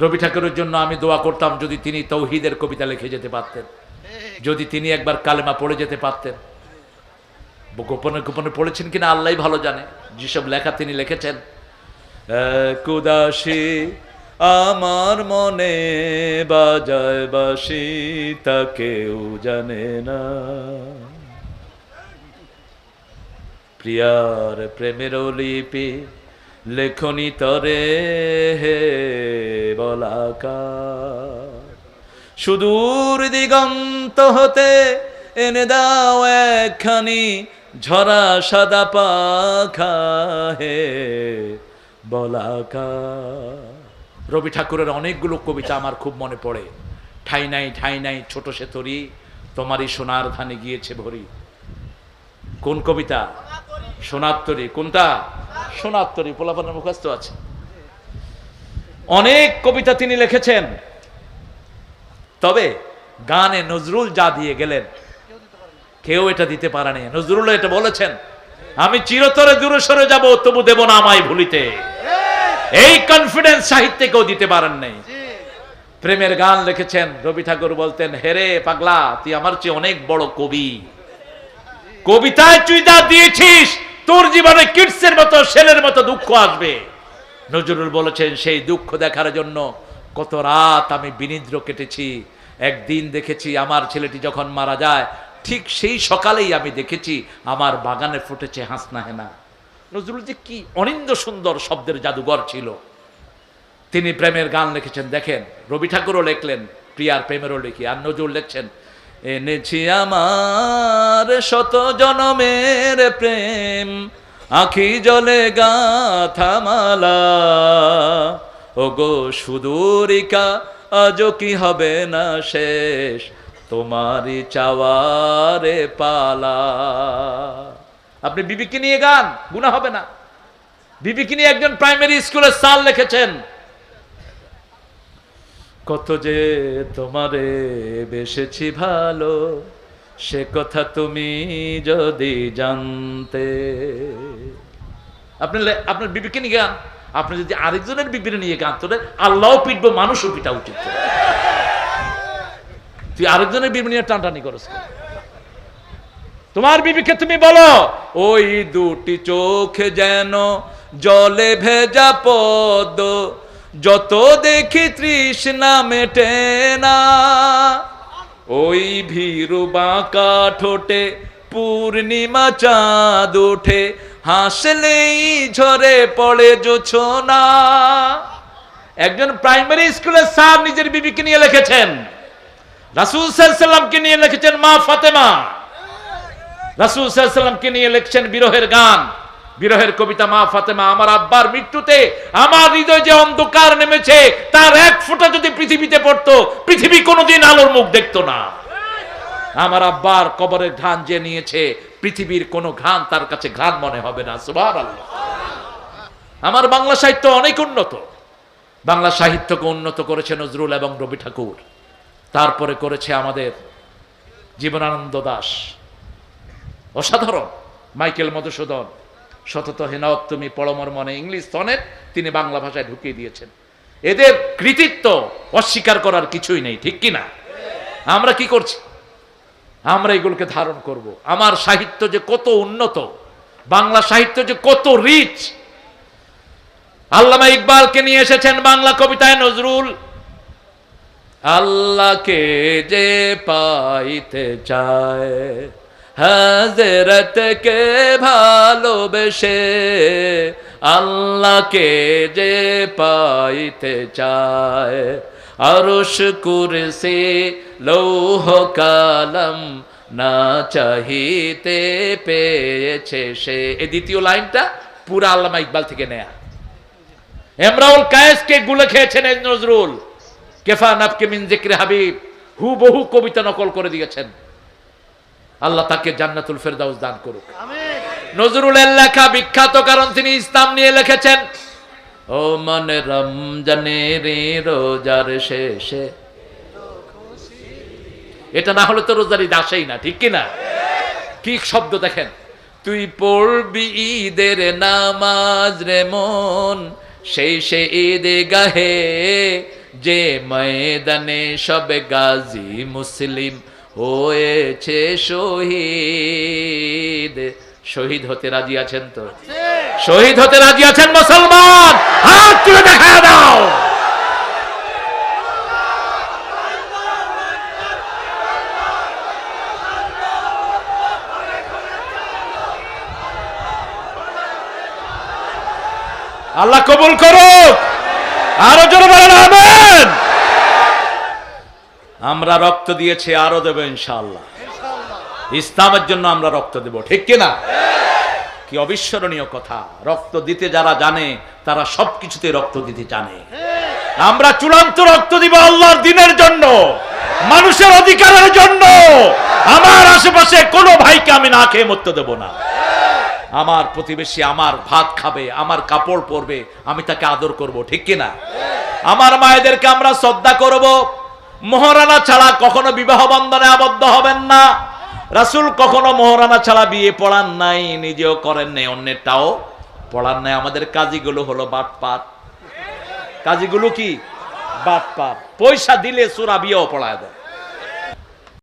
রবি ঠাকুরের জন্য আমি দোয়া করতাম যদি তিনি তৌহিদের কবিতা লিখে যেতে পারতেন। যদি তিনি একবার কালেমা পড়ে যেতে পারতেন। গোপনে গোপনে পড়েছেন কিনা আল্লাহ ভালো জানে। যেসব লেখা তিনি লিখেছেন। আমার মনে বাজায় বাসি, তা কেউ জানে না। প্রিয়ার প্রেমের লিপি লেখনি তরে হে বলাকার সুদূর দিগন্ত হতে এনে দাও একখানি ঝরা সাদা পাখা হে বলাকা। রবি ঠাকুরের অনেকগুলো কবিতা আমার খুব মনে পড়ে। ঠাই নাই ঠাই নাই, ছোট সে তরি, তোমারই সোনার ধানে গিয়েছে ভরি। কোন কবিতা? সোনাত্তরী কোনটা? সোনাত্তরী, পোলাপানের মুখস্থ আছে। অনেক কবিতা তিনি লিখেছেন। তবে গানে নজরুল যা দিয়ে গেলেন, কেউ এটা দিতে পারেনি নজরুল এটা বলেছেন, আমি চিরতরে দূরে সরে যাব, তবু দেব না আমায় ভুলিতে। এই কনফিডেন্স সাহিত্যে কেউ দিতে পারেন নাই। প্রেমের গান লিখেছেন, রবি ঠাকুর বলতেন হেরে পাগলা, তুই আমার চেয়ে অনেক বড় কবি। কবিতায় তুই যা দিয়েছিস তোর জীবনে কিডসের মতো ছেলের মতো দুঃখ আসবে। নজরুল বলেছেন, সেই দুঃখ দেখার জন্য কত রাত আমি বিনিদ্র কেটেছি। একদিন দেখেছি আমার ছেলেটি যখন মারা যায়, ঠিক সেই সকালেই আমি দেখেছি আমার বাগানে ফুটেছে হাসনা হেনা। নজরুল যে কি অনিন্দ সুন্দর শব্দের জাদুঘর ছিল। তিনি প্রেমের গান লিখেছেন, দেখেন, রবি ঠাকুরও লিখলেন, প্রিয়ার প্রেমেরও লিখি, আর নজরুল লিখছেন এনেছি আমার শত জনমের প্রেম, আখি জলে গাথামালা ও গো সুদূরিকা, আজও কি হবে না শেষ? তোমারই চাওয়ারে পালা। আপনি বিবিকে নিয়ে গান গুণা হবে না। বিবিকে নিয়ে একজন প্রাইমারি স্কুলের সাল লিখেছেন। কত যে তোমারে বেসেছি ভালো, সে কথা তুমি যদি জানতে। আপনি আপনার বিবিকে নিয়ে গান। আপনি যদি আরেকজনের বিবির নিয়ে গান তোলে আল্লাহ পিটবো, মানুষও পিটা উচিত। তুই আরেকজনের বিবি নিয়ে টানটানি করস তোমার বিবিকে তুমি বলো, ওই দুটি চোখে যেন জলে ভেজা পদ্ম যত দেখি তৃষ্ণা মেটে না, ওই ভীরু বাঁকা ঠোঁটে পূর্ণিমা চাঁদ ওঠে, হাসলেই ঝরে পড়ে জোছনা। একজন প্রাইমারি স্কুলের স্যার নিজের বিবিকে নিয়ে লিখেছেন, রাসুল সাল্লামকে নিয়ে লিখেছেন মা ফাতেমা। রাসুল সাল্লামকে নিয়ে লিখছেন বিরহের গান। বিরহের কবিতা মা ফাতেমা, আমার আব্বার মৃত্যুতে আমার হৃদয় যে অন্ধকার নেমেছে, তার এক ফোঁটা যদি পৃথিবীতে পড়তো, পৃথিবী কোনোদিন আলোর মুখ দেখতো না। আমার আব্বার কবরের ঘ্রাণ যে নিয়েছে, পৃথিবীর কোনো ঘ্রাণ তার কাছে ঘ্রাণ মনে হবে না সুভার আমার বাংলা সাহিত্য অনেক উন্নত। বাংলা সাহিত্যকে উন্নত করেছে নজরুল এবং রবি ঠাকুর। তারপরে করেছে আমাদের জীবনানন্দ দাস। অসাধারণ, মাইকেল মধুসূদন। সতত হেনাওত তুমি পরমর মনে ইংলিশ সনেট, তিনি বাংলা ভাষায় ঢুকিয়ে দিয়েছেন। এদের কৃতিত্ব অস্বীকার করার কিছুই নেই, ঠিক কি না আমরা কি করছি? আমরা এগুলোকে ধারণ করব। আমার সাহিত্য যে কত উন্নত, বাংলা সাহিত্য যে কত রিচ আল্লামা ইকবালকে নিয়ে এসেছেন বাংলা কবিতায় নজরুল। আল্লাহকে যে পাইতে চায় হাজরতকে ভালোবেসে আল্লাহকে যে পাইতে চায়। আরশ কুরসি লৌহ কালম না চাহিতে পেয়েছে সে। এই দ্বিতীয় লাইনটা পুরা আল্লামা ইকবাল থেকে নেয়া। এমরাউল কায়েসকে গুলে খেয়েছেন নজরুল। কেফা নাফকে মিন জিক্রে হাবিব। হু বহু কবিতা নকল করে দিয়েছেন। আল্লাহ তাকে জান্নাতুল ফেরদাউস দান করুক। নজরুলের লেখা বিখ্যাত কারণ তিনি ইসলাম নিয়ে লিখেছেন। ও মনে রমজানের রোজার শেষে। এটা না হলে তো রোজার ঈদ আসেই না ঠিক কি না কি শব্দ দেখেন? তুই পড়বি ঈদের নামাজ রে মন সেই সে ঈদে গাহে যে ময়দানে সব গাজী মুসলিম হয়েছে শহীদ। শহীদ হতে রাজি আছেন তো? শহীদ হতে রাজি আছেন মুসলমান? হাত তুলে দেখা দাও। আল্লাহ কবুল করুক। আরও জোরে বলেন আমেন। আমরা রক্ত দিয়েছি আরও দেবো ইনশাআল্লাহ। ইসলামের জন্য আমরা রক্ত দেব ঠিক কিনা? কি অবিস্মরণীয় কথা রক্ত দিতে যারা জানে তারা সবকিছুতে রক্ত দিতে জানে। আমরা চূড়ান্ত রক্ত দিব আল্লাহর দিনের জন্য মানুষের অধিকারের জন্য। আমার আশেপাশে কোনো ভাইকে আমি না খেয়ে মরতে দেব না। আমার প্রতিবেশী আমার ভাত খাবে আমার কাপড় পরবে আমি তাকে আদর করব ঠিক কিনা? আমার মায়েদেরকে আমরা শ্রদ্ধা করব মহারানা ছাড়া কখনো বিবাহ বন্ধনে আবদ্ধ হবেন না। রাসুল কখনো মহারানা ছাড়া বিয়ে পড়ান নাই, নিজেও করেন নাই, অন্যেরটাও পড়ান নাই। আমাদের কাজীগুলো হলো বাটপাত কাজীগুলো কি? বাটপাত পয়সা দিলে সুরা বিয়েও পড়ায় দেয়